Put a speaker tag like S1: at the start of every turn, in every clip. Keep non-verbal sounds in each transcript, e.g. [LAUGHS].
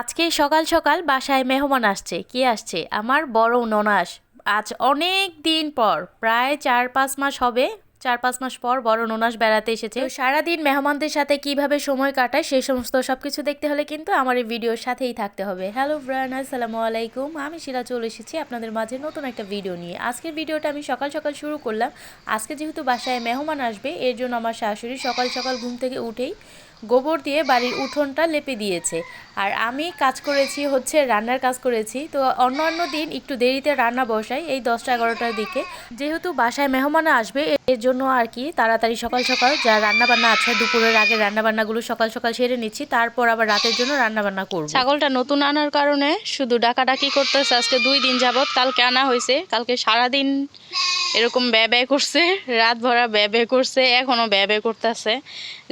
S1: আজকে সকাল সকাল বাসায় মেহমান আসছে। কে আসছে? আমার বড় ননাস। আজ অনেক দিন পর, প্রায় চার পাঁচ মাস হবে। চার পাঁচ মাস পর বড় ননাস বেড়াতে এসেছে। সারাদিন মেহমানদের সাথে কীভাবে সময় কাটায় সেই সমস্ত সব কিছু দেখতে হলে কিন্তু আমার এই ভিডিওর সাথেই থাকতে হবে। হ্যালো ব্রান আসসালামু আলাইকুম। আমি শিলা চলে এসেছি আপনাদের মাঝে নতুন একটা ভিডিও নিয়ে। আজকের ভিডিওটা আমি সকাল সকাল শুরু করলাম। আজকে যেহেতু বাসায় মেহমান আসবে, এর জন্য আমার শাশুড়ি সকাল সকাল ঘুম থেকে উঠেই গোবর দিয়ে বাড়ির উঠোনটা লেপে দিয়েছে। আর আমি কাজ করেছি হচ্ছে রান্নার কাজ করেছি। তো অন্য অন্য দিন একটু দেরিতে রান্না বসাই এই দশটা এগারোটার দিকে। যেহেতু বাসায় মেহমান আসবে, এর জন্য আর কি তাড়াতাড়ি সকাল সকাল যা রান্না বান্না আছে, দুপুরের আগে রান্না বান্নাগুলো সকাল সকাল সেরে নিচ্ছি, তারপর আবার রাতের জন্য রান্না বান্না করব। ছাগলটা নতুন আনার কারণে শুধু ডাকাডাকি করতেছে, আজকে দুই দিন যাবত কালকে আনা হয়েছে, কালকে সারাদিন এরকম ব্যয় করছে রাত ভরা ব্যয় করছে এখনও ব্যয় ব্যয় করতেছে।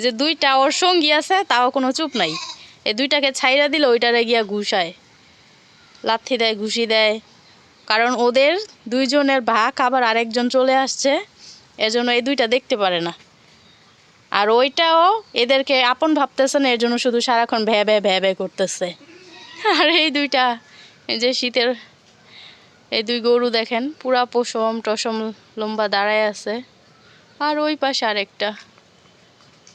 S1: যে দুইটা ওর সঙ্গী আছে, তাও কোনো চুপ নাই। এই দুইটাকে ছাইরা দিলে ওইটারে গিয়া ঘুষায়। লাথি দেয়, ঘুষি দেয়। কারণ ওদের দুইজনের ভাগ আবার আরেকজন চলে আসছে, এজন্য এই দুইটা দেখতে পারে না। আর ওইটাও এদেরকে আপন ভাবতেছে না এর জন্য শুধু সারাক্ষণ ভ্যা ভ্যা ভ্যা ভ্যা করতেছে। আর এই দুইটা, এই যে শীতের, এই দুই গরু দেখেন, পুরা পশম টসম লম্বা দাঁড়ায় আছে। আর ওই পাশে আরেকটা।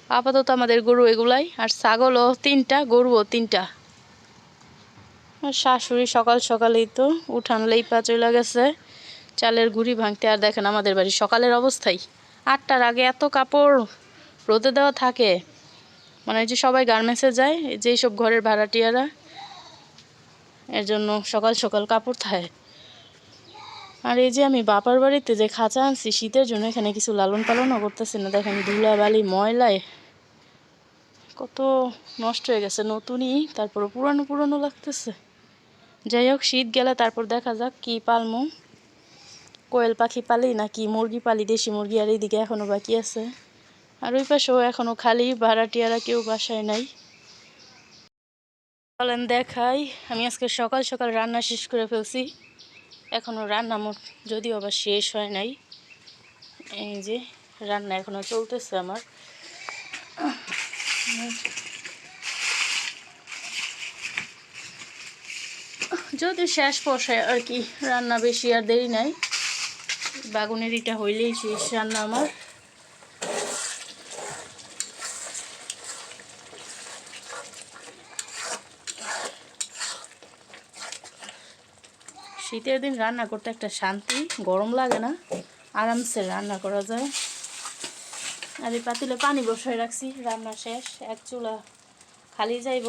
S1: আপাতত আমাদের গরু এগুলাই, আর ছাগলও তিনটা, গরুও তিনটা। শাশুড়ি সকাল সকালেই তো উঠান লেইপা চলে গেছে, চালের গুড়ি ভাঙতে, আর দেখেন আমাদের বাড়ি সকালের অবস্থায় আটটার আগে এত কাপড় রোদে দেওয়া থাকে মানে যে সবাই গার্মেন্টসে যায় যে সব ঘরের ভাড়াটিয়ারা, এর জন্য সকাল সকাল কাপড় থাকে আর এই যে আমি বাপার বাড়িতে যে খাঁচা আনছি, শীতের জন্য এখানে কিছু লালন পালনও করতেছি না, দেখেন ধুলা বালি ময়লায় কত নষ্ট হয়ে গেছে, নতুনই তারপর পুরানো পুরানো লাগতেছে। যাই হোক, শীত গেলে তারপর দেখা যাক কি পালমো। কোয়েল পাখি পালি না কি মুরগি পালি, দেশি মুরগি আর এইদিকে এখনও বাকি আছে। আর ওই পাশেও এখনও খালি, ভাড়াটিয়ারা কেউ বাসায় নাই। বলেন দেখাই, আমি আজকে সকাল সকাল রান্না শেষ করে ফেলছি। এখনও রান্না মোট যদিও আবার শেষ হয় নাই। এই যে, রান্না এখনও চলতেছে আমার। যদি শেষ পশায় আর কি রান্না বেশি আর দেরি নাই। বাগুনের ইটা হইলেই শেষ রান্না আমার। শীতের দিন রান্না করতে একটা শান্তি, গরম লাগে না, আরামসে রান্না করা যায়। আর এই পাতিলে পানি বসায় রাখছি, রান্না শেষ, এক চুলা খালি যাইব।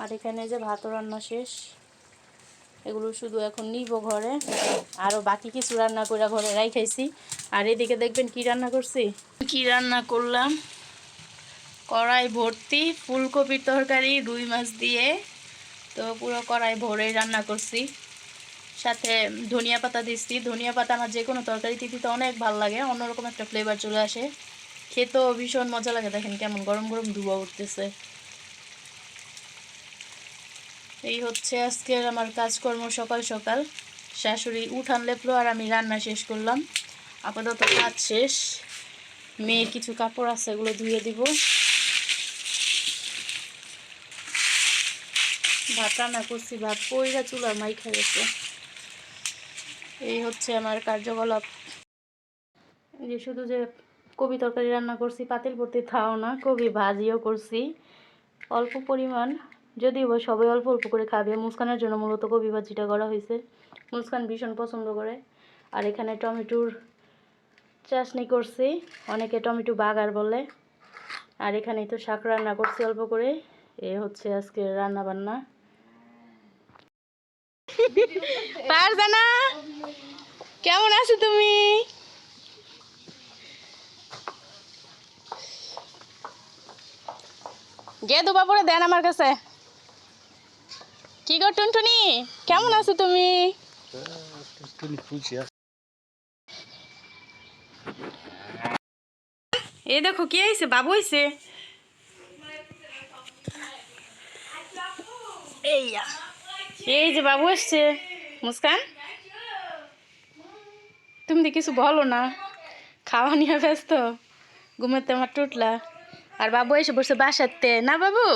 S1: আর এখানে যে ভাতও রান্না শেষ, এগুলো শুধু এখন নিব ঘরে। আরও বাকি কিছু রান্না করে ঘরে রাইখাইছি। আর এদিকে দেখবেন কি রান্না করছি? কি রান্না করলাম? কড়াই ভর্তি, ফুলকপির তরকারি, রুই মাছ দিয়ে। তো পুরো কড়াই ভরে রান্না করছি। সাথে ধনিয়া পাতা দিচ্ছি ধনিয়া পাতা আমার যে কোনো তরকারিতে দিতে অনেক ভালো লাগে, অন্যরকম একটা ফ্লেভার চলে আসে। খেতেও ভীষণ মজা লাগে, দেখেন কেমন গরম গরম ধুয়া উঠতেছে। এই হচ্ছে আজকের আমার কাজকর্ম সকাল সকাল। শাশুড়ি উঠান লেপলো আর আমি রান্না শেষ করলাম। আপাতত কাজ শেষ। মেয়ের কিছু কাপড় আছে, এগুলো ধুয়ে দিব। ভাত রান্না করছি, ভাত পইরা চুলার মাই খাই গেছে। এই হচ্ছে আমার কার্যকলাপ। যে শুধু যে কবি তরকারি রান্না করছি, পাতিল ভর্তি থাও না, কবি ভাজিও করছি। অল্প পরিমাণ, যদিও সবাই অল্প অল্প করে খাবে, মুস্কানের জন্য মূলত কবি ভাজিটা করা হয়েছে। মুস্কান ভীষণ পছন্দ করে। আর এখানে টমেটোর চাশনি করছি, অনেকে টমেটো বাগার বলে। আর এখানে তো শাক রান্না করছি অল্প করে। এ হচ্ছে আজকে রান্না বান্না পারজানা, কেমন আছো তুমি? গে দুবা পরে দেন আমার কাছে। কি গো টুনটুনি, কেমন আছো তুমি? এই দেখো, কি আইছে বাবু আইছে এই যা। এই যে বাবু আসছে মুসকান? তুমি তো কিছু বলো না। খাওয়া নিয়ে ব্যস্ত। ঘুমাতে আমার টুটলা। আর বাবু এসে বসে বাসাতে। না বাবু?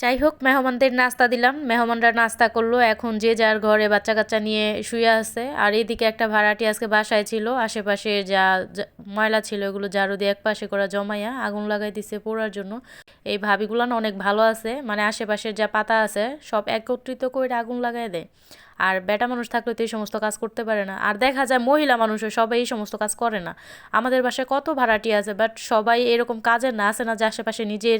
S2: যাই হোক মেহমানদের নাস্তা দিলাম। মেহমানরা নাস্তা করল। এখন যে যার ঘরে বাচ্চা কাচ্চা নিয়ে শুয়ে আছে। আর এদিকে একটা ভাড়াটি আজকে বাসায় ছিল। আশেপাশে যা ময়লা ছিল, এগুলো ঝাড়ু দিয়ে এক পাশে করা জমাইয়া আগুন লাগাই দিছে পোড়ার জন্য। এই ভাবিগুলো না অনেক ভালো আছে। মানে আশেপাশের যা পাতা আছে, সব একত্রিত করে আগুন লাগাই দেয়। আর বেটা মানুষ থাকলে তো এই সমস্ত কাজ করতে পারে না। আর দেখা যায় মহিলা মানুষও সবাই এই সমস্ত কাজ করে না। আমাদের বাসায় কত ভাড়াটি আছে বাট সবাই এরকম কাজের না আসে না যে আশেপাশে নিজের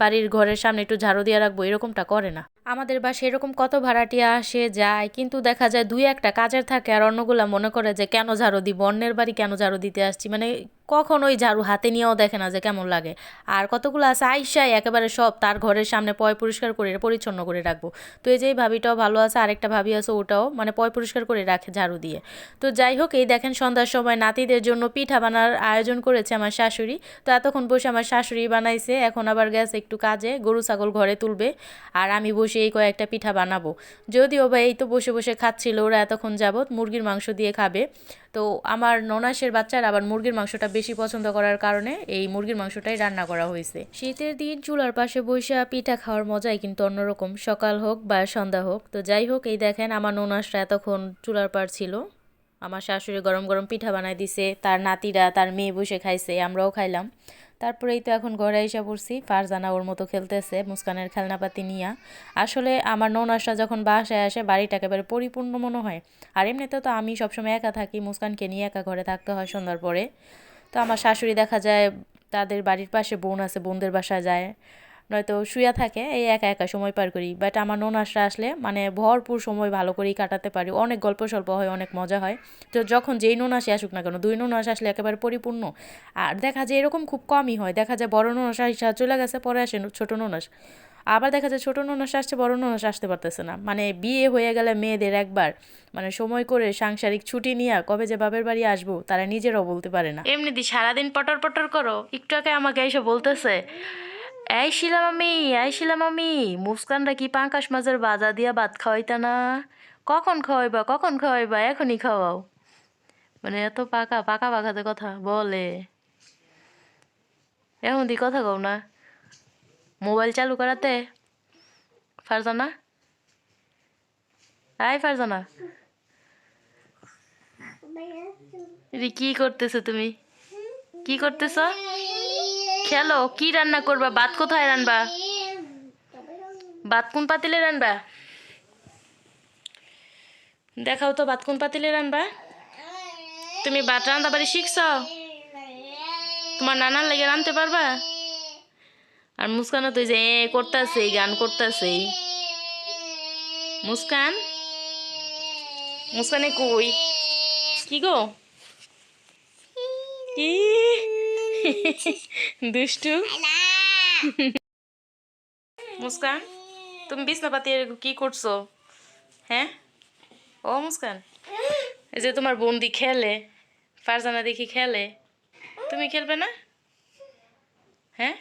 S2: বাড়ির ঘরের সামনে একটু ঝাড়ু দিয়ে রাখব, এরকমটা করে না। আমাদের বা সেরকম কত ভাড়াটিয়া আসে, যায়। কিন্তু দেখা যায় দুই একটা কাজের থাকে আর অন্যগুলা মনে করে যে, কেন ঝাড়ু দিব? অন্যের বাড়ি কেন ঝাড়ু দিতে আসছি? মানে কখন ওই ঝাড়ু হাতে নিয়েও দেখে না যে কেমন লাগে। আর কতগুলো আছে? আইসাই একেবারে সব তার ঘরের সামনে পয় পরিষ্কার করে, পরিচ্ছন্ন করে রাখব। তো এই যে ভাবিটাও ভালো আছে, আরেকটা ভাবি আছে ওটাও মানে পয় পরিষ্কার করে রাখে ঝাড়ু দিয়ে। তো যাই হোক, এই দেখেন সন্ধ্যার সময় নাতিদের জন্য পিঠা বানার আয়োজন করেছে আমার শাশুড়ি। তো এতক্ষণ বসে আমার শাশুড়ি বানাইছে, এখন আবার গেছে একটু কাজে, গরু ছাগল ঘরে তুলবে। আর আমি বসে এই কয়েকটা পিঠা বানাবো। যদিও বা এই তো বসে বসে খাচ্ছিল, ওরা এতক্ষণ যাবত মুরগির মাংস দিয়ে খাবে। তো আমার ননাসের বাচ্চারা আবার মুরগির মাংসটা বেশি পছন্দ করার কারণে এই মুরগির মাংসটাই রান্না করা হয়েছে। শীতের দিন চুলার পাশে বসে পিঠা খাওয়ার মজাই কিন্তু অন্যরকম। সকাল হোক বা সন্ধ্যা হোক। তো যাই হোক, এই দেখেন আমার ননাসরা এতক্ষণ চুলার পার ছিল। আমার শাশুড়ি গরম গরম পিঠা বানাই দিছে, তার নাতিরা, তার মেয়ে বসে খাইছে, আমরাও খাইলাম। তারপরেই তো এখন ঘরে এসে পড়ছি। ফারজানা ওর মতো খেলতেছে, মুস্কানের খেলনাপাতি নিয়া। আসলে আমার ননাসরা যখন বাসায় আসে, বাড়িটা একেবারে পরিপূর্ণ মনে হয়। আর এমনিতে তো আমি সবসময় একা থাকি, মুস্কানকে নিয়ে একা ঘরে থাকতে হয় সন্ধ্যার পরে। তো আমার শাশুড়ি দেখা যায়, তাদের বাড়ির পাশে বোন আছে, বোনদের বাসায় যায়। নয়তো শুয়ে থাকে, এই একা একা সময় পার করি। বাট আমার ননাসরা আসলে মানে ভরপুর সময় ভালো করেই কাটাতে পারি। অনেক গল্প স্বল্প হয়, অনেক মজা হয়। তো যখন যেই ননাসে আসুক না কেন, দুই ননাস আসলে একেবারে পরিপূর্ণ। আর দেখা যায় এরকম খুব কমই হয়। দেখা যায় বড় ননাস আসা চলে গেছে, পরে আসে ছোটো ননাস আবার দেখা যায় ছোটো ননাস আসছে, বড় ননাস আসতে পারতেছে না। মানে বিয়ে হয়ে গেলে মেয়েদের একবার মানে সময় করে সাংসারিক ছুটি নিয়ে কবে যে বাপের বাড়ি আসব, তারা নিজেরাও বলতে পারে না। এমনি দি সারাদিন পটর পটর করো, একটু আগে আমাকে এসে বলতেছে এই শিলাম আমি এই শিলাম আমি মুস্কানরা কি পাঙ্কাশ মাছের বাজা দিয়া ভাত খাওয়াইতা না। কখন খাওয়াইবা কখন খাওয়াইবা এখনই খাওয়াও। মানে এত পাকা পাকা পাকাতে কথা বলে। এখন দি কথা কও না। মোবাইল চালু করাতে ফারজানা? আয় ফারজানা। রি কি করতেছো তুমি? কি করতেছ? খেলো, কি রান্না করবা? ভাত কোথায় রান্না ভাত কোন পাতিলে রান্না দেখাও তো, ভাত কোন পাতিলে রান্না তুমি ভাত রান্না বাড়ি শিখছ? তোমার নানার লেগে রানতে পারবা? আর মুস্কানও তো এই যে এ করতেছে গান করতেছে। মুস্কান? মুস্কানে কই? কি গো? কি? [LAUGHS] দুষ্টু। [LAUGHS] মুস্কান, তুমি বিছনাপাতি কি করছ? হ্যাঁ? ও মুস্কান, এই যে তোমার বন্দি খেলে, ফারজানা দেখি খেলে, তুমি খেলবে না? হ্যাঁ?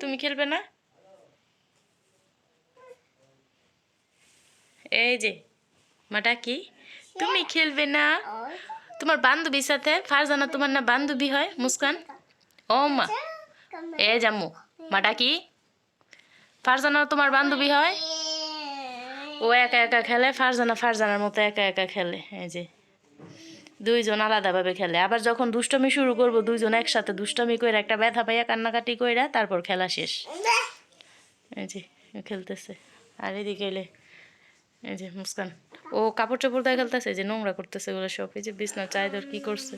S2: তুমি খেলবে না? এই যে, মাটা কি? তুমি খেলবে না? তোমার বান্ধবীর সাথে, ফারজানা তোমার না বান্ধবী হয়, মুস্কান? ও মা এ জাম্মু, মাটা কি? ফারজানা তোমার বান্ধবী হয়। ও একা একা খেলে, ফারজানা ফারজানার মতো একা একা খেলে, এই যে। দুইজন আলাদাভাবে খেলে। আবার যখন দুষ্টমি শুরু করব, দুইজন একসাথে দুষ্টমি করে একটা ব্যথা পাইয়া কান্নাকাটি কইরা, তারপর খেলা শেষ। এই যে খেলতেছে। আর এদিকে এলে, এই যে মুস্কান, ও কাপড় চাপড় দিয়ে খেলতেছে যে নোংরা করতেছে ওগুলো সব। এই যে বিছনা চাইদর কি করছে?